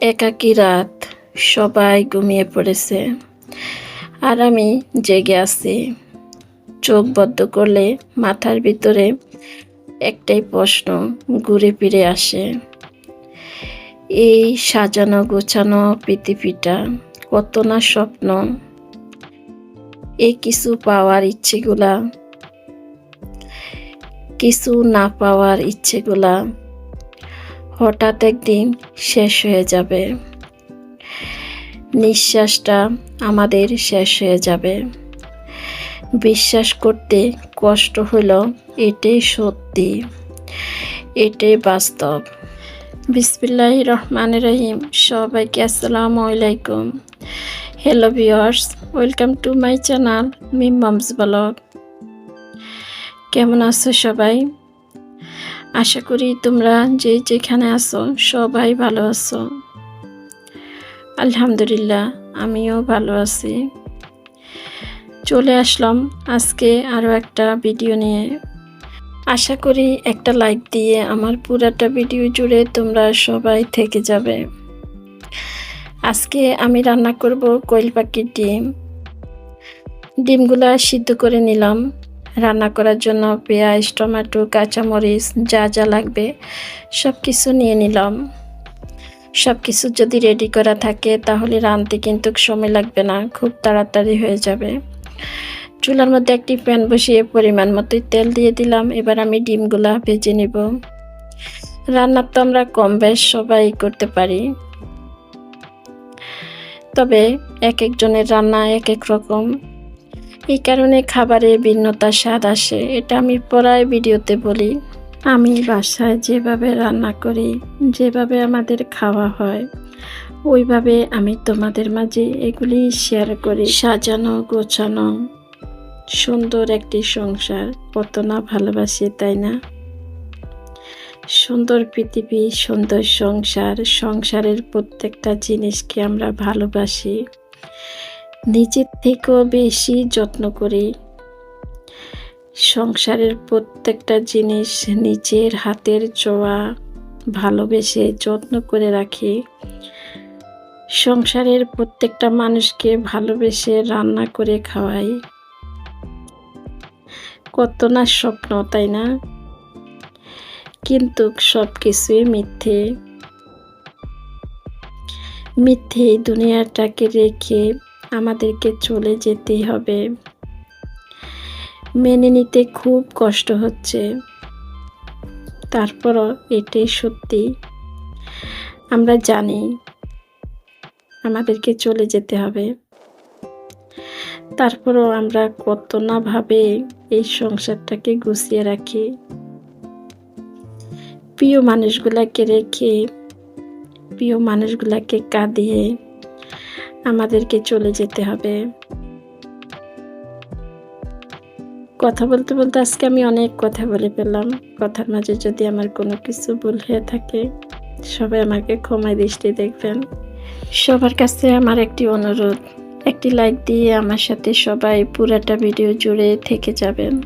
একাকী রাত সবাই ঘুমিয়ে পড়েছে। আর আমি জেগে আছি। চোখ বদ্ধ করলে মাথার ভিতরে একটাই প্রশ্ন ঘুরে ফিরে আসে। এই সাজানো গোছানো পৃথিবীটা কত না স্বপ্ন। এই কিছু পাওয়ার ইচ্ছেগুলা, কিছু না পাওয়ার ইচ্ছেগুলা হঠাৎ একদিন শেষ হয়ে যাবে। নিঃশ্বাসটা আমাদের শেষ হয়ে যাবে। বিশ্বাস করতে কষ্ট হলো, এটাই সত্যি। এটাই বাস্তব। বিসমিল্লাহ রহমান রহিম। সবাইকে আসসালামু আলাইকুম। Hello viewers welcome to my channel Mim moms vlog. কেমন আছো সবাই? আশা করি তোমরা যে যেখানে আছো সবাই ভালো আছো। আলহামদুলিল্লাহ, আমিও ভালো আছি। চলে আসলাম আজকে আরও একটা ভিডিও নিয়ে। আশা করি একটা লাইক দিয়ে আমার পুরাটা ভিডিও জুড়ে তোমরা সবাই থেকে যাবে। আজকে আমি রান্না করব কোয়েল পাখির ডিম। ডিমগুলা সিদ্ধ করে নিলাম। রান্না করার জন্য পেঁয়াজ, টমেটো, কাঁচামরিচ যা যা লাগবে সব কিছু নিয়ে নিলাম। সব কিছু যদি রেডি করা থাকে তাহলে রাঁধতে কিন্তু সময় লাগবে না, খুব তাড়াতাড়ি হয়ে যাবে। চুলার মধ্যে একটি প্যান বসিয়ে পরিমাণ মতো তেল দিয়ে দিলাম, এবার আমি ডিমগুলা ভেজে নিব। রান্নার তো আমরা কম বেশ সবাই করতে পারি। তবে এক একজনের রান্না এক এক রকম। এই কারণে খাবারে ভিন্নতা স্বাদ আসে, এটা আমি পড়ায় ভিডিওতে বলি। আমি বাসায় যেভাবে রান্না করি, যেভাবে আমাদের খাওয়া হয়, ওইভাবে আমি তোমাদের মাঝে এগুলি শেয়ার করি। সাজানো, গোছানো, সুন্দর একটি সংসার, কত না ভালোবাসি, তাই না? সুন্দর পৃথিবী, সুন্দর সংসার, সংসারের প্রত্যেকটা জিনিসকে আমরা ভালোবাসি। নিজের থেকেও বেশি যত্ন করি। সংসারের প্রত্যেকটা জিনিস নিজের হাতের চোয়া ভালোবেসে যত্ন করে রাখি। সংসারের প্রত্যেকটা মানুষকে ভালোবেসে রান্না করে খাওয়াই। কত না স্বপ্ন, তাই না? কিন্তু সব কিছুই মিথ্যে মিথ্যে দুনিয়াটাকে রেখে আমাদেরকে চলে যেতেই হবে। মেনে নিতে খুব কষ্ট হচ্ছে। তারপরও এটাই সত্যি। আমরা জানি আমাদেরকে চলে যেতে হবে। তারপরও আমরা কত না ভাবে এই সংসারটাকে গুছিয়ে রাখি। প্রিয় মানুষগুলাকে রেখে, প্রিয় মানুষগুলাকে কাঁদিয়ে আমাদেরকে চলে যেতে হবে। কথা বলতে বলতে আজকে আমি অনেক কথা বলে ফেললাম। কথার মাঝে যদি আমার কোনো কিছু ভুল হয়ে থাকে, সবাই আমাকে ক্ষমায় দৃষ্টি দেখবেন। সবার কাছে আমার একটি অনুরোধ, একটি লাইক দিয়ে আমার সাথে সবাই পুরাটা ভিডিও জুড়ে থেকে যাবেন।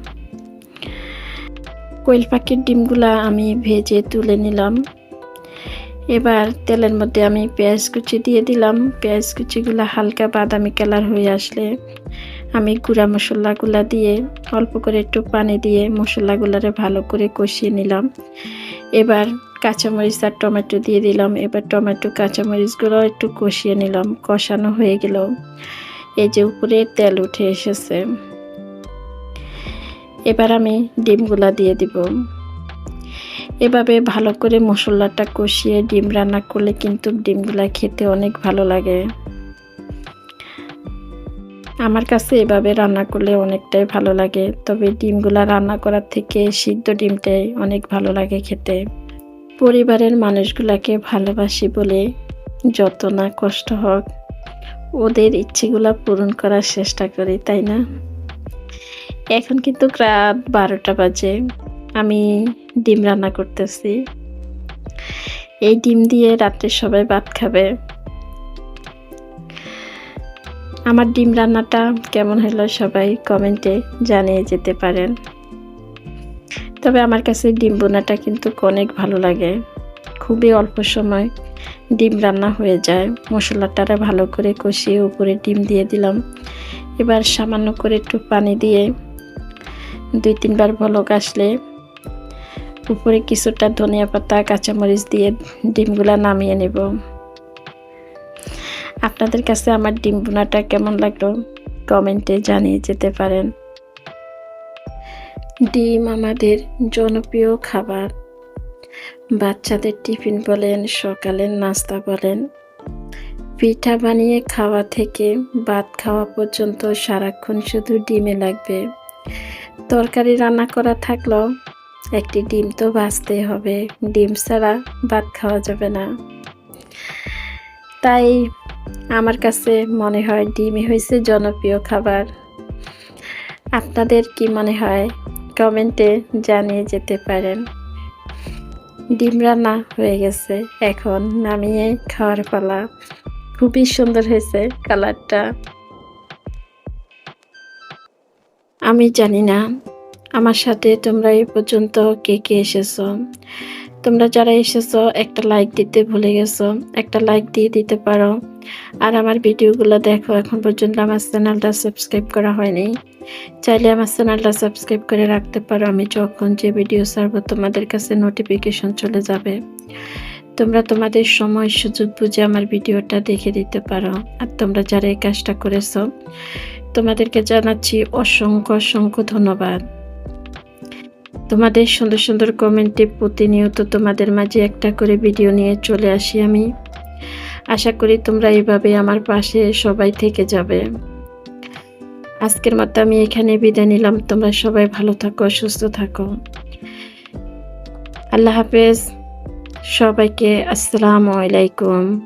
কোয়েল পাখির ডিমগুলা আমি ভেজে তুলে নিলাম। এবার তেলের মধ্যে আমি পেঁয়াজ কুচি দিয়ে দিলাম। পেঁয়াজ কুচিগুলো হালকা বাদামি কালার হয়ে আসলে আমি গুঁড়া মশলাগুলা দিয়ে অল্প করে একটু পানি দিয়ে মশলাগুলারে ভালো করে কষিয়ে নিলাম। এবার কাঁচামরিচ আর টমেটো দিয়ে দিলাম। এবার টমেটো, কাঁচামরিচগুলো একটু কষিয়ে নিলাম। কষানো হয়ে গেল। এই যে উপরে তেল উঠে এসেছে। এবার আমি ডিমগুলা দিয়ে দিব। এভাবে ভালো করে মশলাটা কষিয়ে ডিম রান্না করলে কিন্তু ডিমগুলা খেতে অনেক ভালো লাগে। আমার কাছে এভাবে রান্না করলে অনেকটাই ভালো লাগে, তবে ডিমগুলা রান্না করার থেকে সিদ্ধ ডিমটাই অনেক ভালো লাগে খেতে। পরিবারের মানুষগুলাকে ভালোবাসি বলে যত না কষ্ট হোক, ওদের ইচ্ছেগুলা পূরণ করার চেষ্টা করি, তাই না? এখন কিন্তু রাত বারোটা বাজে। আমি ডিম রান্না করতেছি। এই ডিম দিয়ে রাত্রে সবাই ভাত খাবে। আমার ডিম রান্নাটা কেমন হলো সবাই কমেন্টে জানিয়ে যেতে পারেন। তবে আমার কাছে ডিম বোনাটা কিন্তু অনেক ভালো লাগে। খুবই অল্প সময় ডিম রান্না হয়ে যায়। মশলাটারে ভালো করে কষিয়ে উপরে ডিম দিয়ে দিলাম। এবার সামান্য করে একটু পানি দিয়ে দুই তিনবার ভলক আসলে উপরে কিছুটা ধনিয়া পাতা, কাঁচামরিচ দিয়ে ডিমগুলা নামিয়ে নেব। আপনাদের কাছে আমার ডিম বোনাটা কেমন লাগল? কমেন্টে জানিয়ে যেতে পারেন। ডিম আমাদের জনপ্রিয় খাবার। বাচ্চাদের টিফিন বলেন, সকালের নাস্তা বলেন। পিঠা বানিয়ে খাওয়া থেকে ভাত খাওয়া পর্যন্ত সারাক্ষণ শুধু ডিমে লাগবে। তরকারি রান্না করা থাকলেও একটি ডিম তো বাঁচতে হবে। ডিম ছাড়া ভাত খাওয়া যাবে না। তাই আমার কাছে মনে হয় ডিমই হয়েছে জনপ্রিয় খাবার। আপনাদের কি মনে হয়? কমেন্টে জানিয়ে যেতে পারেন। ডিম রান্না হয়ে গেছে। এখন নামিয়ে খাওয়ার পালা। খুবই সুন্দর হয়েছে কালারটা। আমি জানি না। আমার সাথে তোমরা এই পর্যন্ত কে কে এসেছ? তোমরা যারা এসেছ, একটা লাইক দিতে ভুলে গেছো, একটা লাইক দিয়ে দিতে পারো। আর আমার ভিডিওগুলো দেখো, এখন পর্যন্ত আমার চ্যানেলটা সাবস্ক্রাইব করা হয়নি। চাইলে আমার চ্যানেলটা সাবস্ক্রাইব করে রাখতে পারো, আমি যখন যে ভিডিও ছাড়বো, তোমাদের কাছে নোটিফিকেশন চলে যাবে। তোমরা তোমাদের সময়, সুযোগ বুঝে আমার ভিডিওটা দেখে দিতে পারো। আর তোমরা যারা এই কাজটা করেছ, তোমাদেরকে জানাচ্ছি অসংখ্য অসংখ্য ধন্যবাদ। তোমাদের সুন্দর সুন্দর কমেন্টে প্রতিনিয়ত তোমাদের মাঝে একটা করে ভিডিও নিয়ে চলে আসি আমি। আশা করি তোমরা এইভাবে আমার পাশে সবাই থেকে যাবে। আজকের মতো আমি এখানে বিদায় নিলাম। তোমরা সবাই ভালো থাকো, সুস্থ থাকো। আল্লাহ হাফেজ। সবাইকে আসসালামু আলাইকুম।